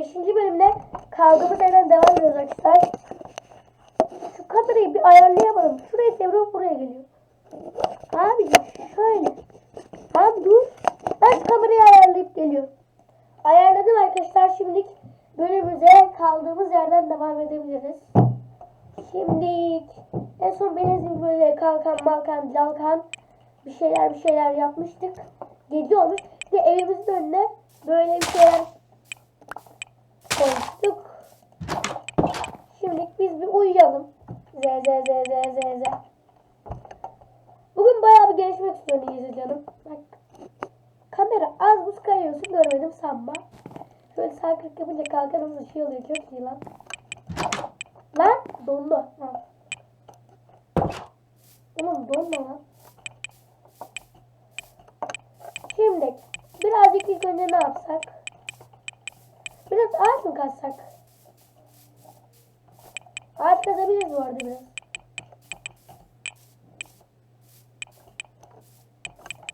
5. bölümde kaldığımız yerden devam ediyoruz arkadaşlar. Şu kamerayı bir ayarlayamadım. Şuraya devre buraya geliyor. Abicim şöyle. Abi dur. Ben kamerayı ayarlayıp geliyorum. Ayarladım arkadaşlar. Şimdilik bölümümüze kaldığımız yerden devam edebiliriz. Şimdi en son benzin böyle kalkan malkan calkan bir şeyler bir şeyler yapmıştık. Geliyormuş. De evimizin önüne böyle bir şeyler koymuştuk. Şimdi biz bir uyuyalım. Z z z z z z. Bugün bayağı bir gelişmek istiyorum iyice canım. Bak. Kamera az buz kayıyorsun görmedim sanma. Şöyle sağ klik yapınca kalkanımız ışığı oluyor. Çok iyi lan. Lan dondu. Ha. Oğlum donma lan. Şimdi birazcık ilk önce ne yapsak? Biraz ağaç mı kazsak? Ağaç kazabiliriz bu arada biraz.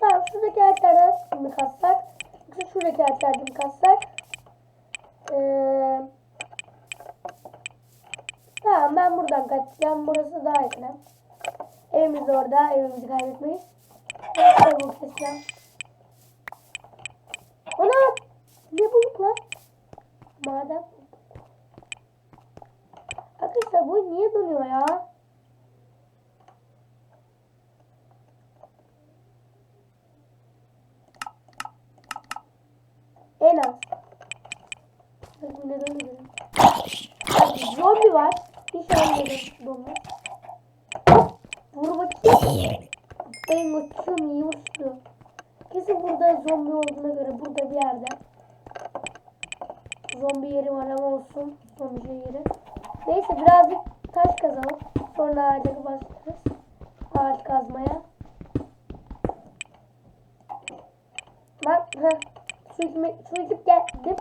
Tamam şuradaki ağaçlardan mı kazsak? Yoksa şuradaki ağaçlardan mı kazsak? Ee, tamam ben buradan kaçacağım. Burası daha yakın. Evimiz orada. Evimizi kaybetmeyiz. Ben bu keseceğim. Ana! Ne bulduk lan? Madem. Arkadaşlar bu niye donuyor ya? En az. Neden? Bak, Zombi var. Neden donmaz. Hop! Vur bakayım. Ben uçuyorum iyi uçtu. Kesin burada zombi olduğuna göre burada bir yerde. Zombi yeri var ama olsun. Şey yeri. Neyse birazcık taş kazalım. Sonra ağaca başlarız. Ağaç kazmaya. Bak heh. İçme, su içip geldim.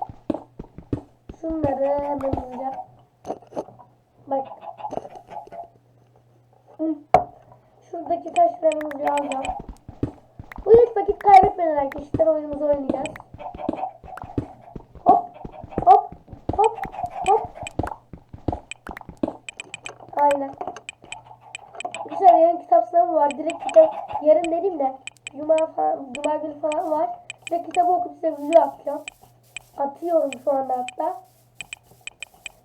Şunları hemen hızlıca. Bak. Hı. Şuradaki taşlarımızı alacağım. Bu hiç vakit kaybetmeden arkadaşlar hatta.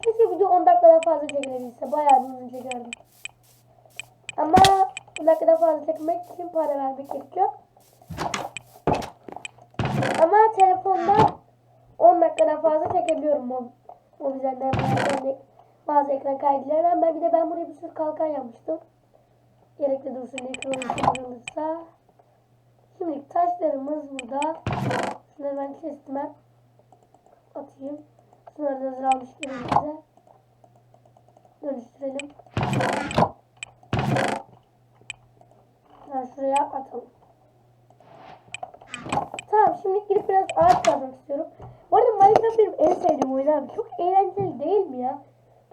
Keşke video 10 dakikadan fazla çekilebilse. Bayağı bir uzun çekerdim. Ama 10 dakikadan fazla çekmek için para vermek gerekiyor. Ama telefonda 10 dakikadan fazla çekebiliyorum o, o üzerinden bazı, bazı ekran kaydıyla. Ben bir de ben buraya bir sürü kalkan yapmıştım. Gerekli dursun diye kırılırsa. Şimdi taşlarımız burada. Şunları ben kestim. Atayım. Şunları da hazır almış bize. Dönüştürelim. Ben şuraya atalım. Tamam şimdi gidip biraz ağaç kazmak istiyorum. Bu arada Minecraft benim en sevdiğim oyun abi. Çok eğlenceli değil mi ya?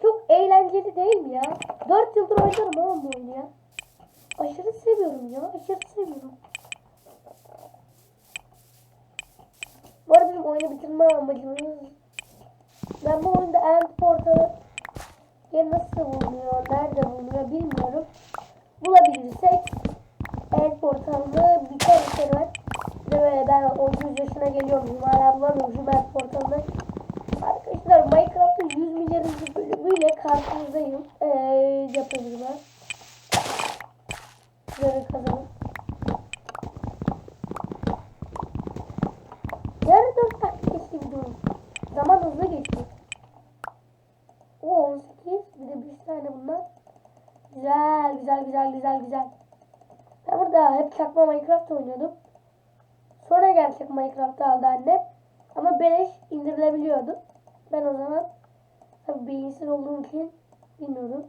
Çok eğlenceli değil mi ya? 4 yıldır oynarım oğlum bu oyunu ya. Aşırı seviyorum ya. Aşırı seviyorum. Bu arada benim oyunu bitirme amacımız ben bu oyunda end portalı ya nasıl bulunuyor, nerede bulunuyor bilmiyorum. Bulabilirsek end portalını bir server ve böyle ben 30 yaşına geliyorum. Hala bulamıyorum end portalını. Arkadaşlar Minecraft'ın 100 milyarıncı bölümüyle karşınızdayım. Ee, yapıyorum ben. Şöyle kazanım. Yarı 4 dakika geçti videonun. Zaman hızlı geçti. O 18 bir bunlar. Güzel güzel güzel güzel güzel. Ben burada hep çakma Minecraft oynuyordum. Sonra gerçek Minecraft aldı annem. Ama beleş indirilebiliyordu. Ben o zaman tabii beyinsiz olduğum için bilmiyordum.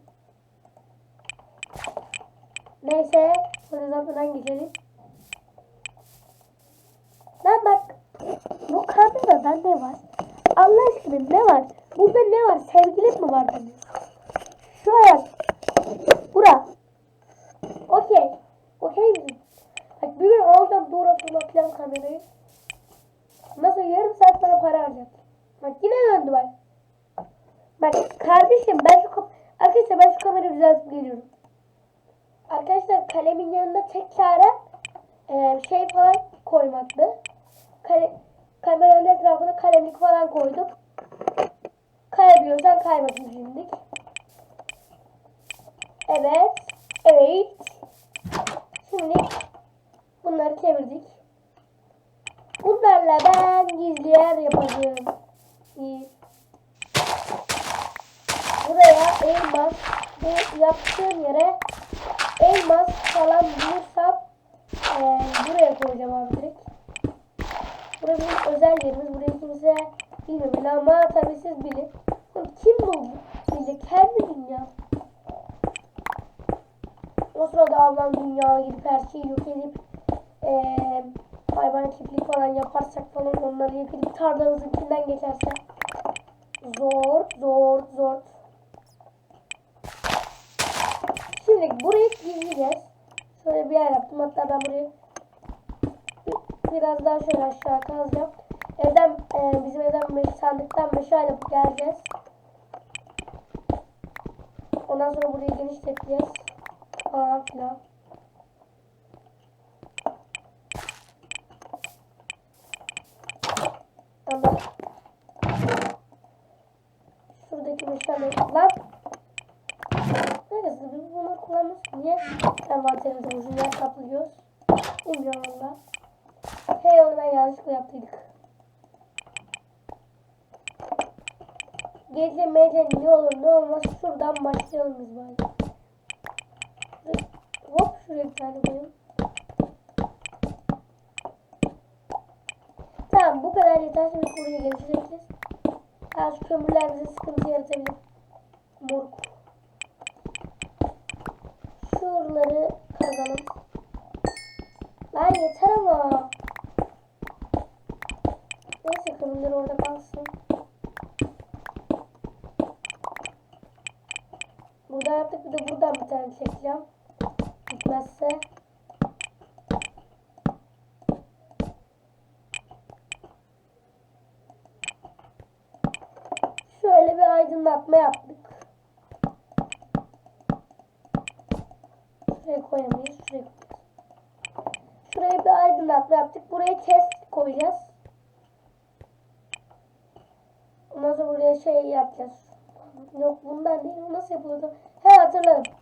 Neyse horizontadan geçelim. Lan bak bu kamerada ne var? Allah aşkına ne var? Burada ne var? Sevgilim mi var benim? Şu ayak. Bura. Okey. Okey misin? Bak bir gün alacağım doğru fırlatacağım kamerayı. Nasıl yarım saat bana para harcayacak. Bak yine döndü bak. Bak kardeşim ben şu Arkadaşlar ben şu kamerayı düzeltip geliyorum. Arkadaşlar kalemin yanında tek çare e, şey falan koymaktı. Kale, kameranın etrafına kalemlik falan koydum. Kayabiliyorsan kaymasın şimdilik. Evet. Evet. Şimdi bunları çevirdik. Bunlarla ben gizli yer yapacağım. Buraya elmas ve yaptığım yere elmas falan bulursam eee, buraya koyacağım abi direkt. Burası bizim özel yerimiz. Burayı kimse bilmiyor ama tabii siz bilin. Kim buldu? Bile kendi dünya. O sırada ablam dünyaya gidip her şeyi yok edip eee hayvan çiftlik falan yaparsak falan onları yok edip tarlamızın içinden geçerse zor zor zor. Şimdi burayı gizleyeceğiz. Şöyle bir yer yaptım. Hatta ben burayı bi- biraz daha şöyle aşağı kazacağım. Evden e, bizim evden meş, sandıktan meşale geleceğiz. Ondan sonra burayı genişleteceğiz. Falan filan. Tamam. Şuradaki meşale lan. Neresi? Biz bunu kullanmış. Niye envanterimizi uzun yer kaplıyoruz? Bilmiyorum valla. Hey onu ben yanlışlıkla yaptıydık. Gece mece ne olur ne olmaz şuradan başlayalım biz bari. Şuraya. Tamam bu kadar yeter şimdi buraya geliştirebiliriz. Ha şu kömürler bize sıkıntı yaratabilir. Moruk. Şuraları kazalım. Lan yeter ama. Neyse kömürler orada kalsın. Burada yaptık bir de buradan bir tane çekeceğim. Gitmezse. Şöyle bir aydınlatma yaptık. Şuraya koyamayız. Şuraya. Şuraya bir aydınlatma yaptık. Buraya chest koyacağız. Ondan sonra buraya şey yapacağız. Yok bundan değil. Nasıl yapılıyordu? He hatırladım.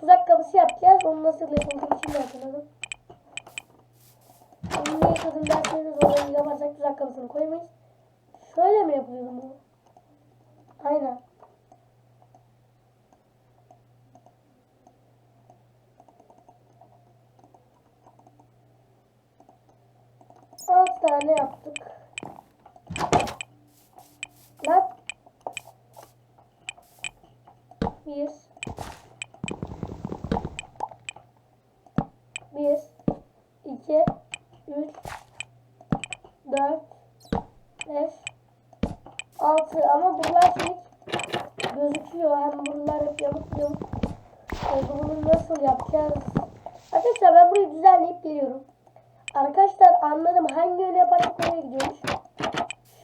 Tuzak kapısı yapacağız. Onu nasıl yapıldığını şimdi hatırladım. Onu niye kadın derseniz orayı yaparsak tuzak kapısını koyamayız. Şöyle mi yapılıyordu bu? Aynen. Altı tane yaptık. Lan. Bir. Bir. iki, Üç. Dört. Beş. Altı. Ama buralar şey gözüküyor. Hem buralar hep yamuk yamuk. Ee, Bunu nasıl yapacağız? Arkadaşlar ben burayı düzenleyip geliyorum. Arkadaşlar anladım. Hangi yöne yaparsak oraya gidiyormuş.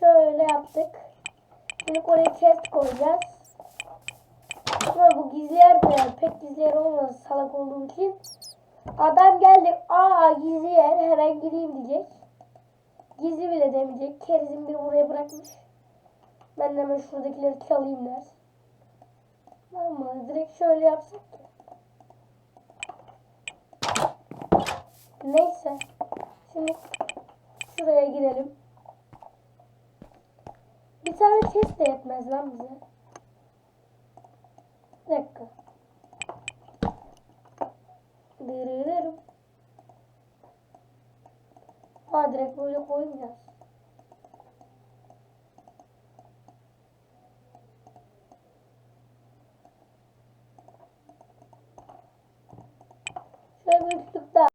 Şöyle yaptık. Şimdi oraya chest koyacağız. Ama bu gizli yer de yani pek gizli yer olmaz salak olduğum için. Adam geldi. Aa gizli yer hemen gireyim diyecek. Gizli bile demeyecek. Kerizin biri buraya bırakmış. Ben de hemen şuradakileri çalayım der. Ama direkt şöyle yapsak. Neyse. Şimdi şuraya girelim. Bir tane chest de yetmez lan bize. Bir dakika.